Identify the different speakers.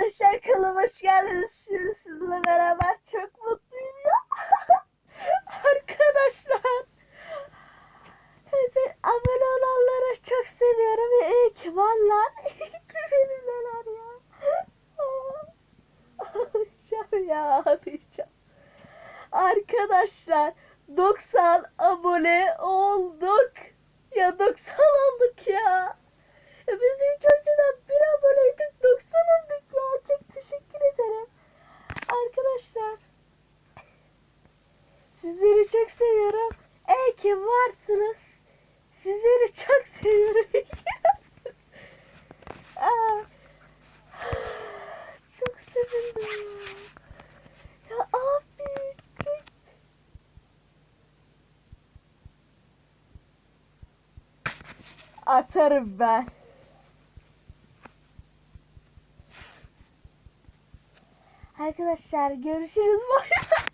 Speaker 1: Arkadaşlar kanalıma hoş geldiniz. Şimdi sizinle beraber çok mutluyum ya. Arkadaşlar. Evet, abone olanları çok seviyorum. İyi ki varlar. Benimleler ya. Ağlayacağım ya ağlayacağım. Arkadaşlar 90 abone olduk. Ya 90 olduk. Ya Arkadaşlar. Sizleri çok seviyorum. İyi ki varsınız. Sizleri çok seviyorum. Çok sevindim. Ya abi çok atarım ben. Arkadaşlar görüşürüz.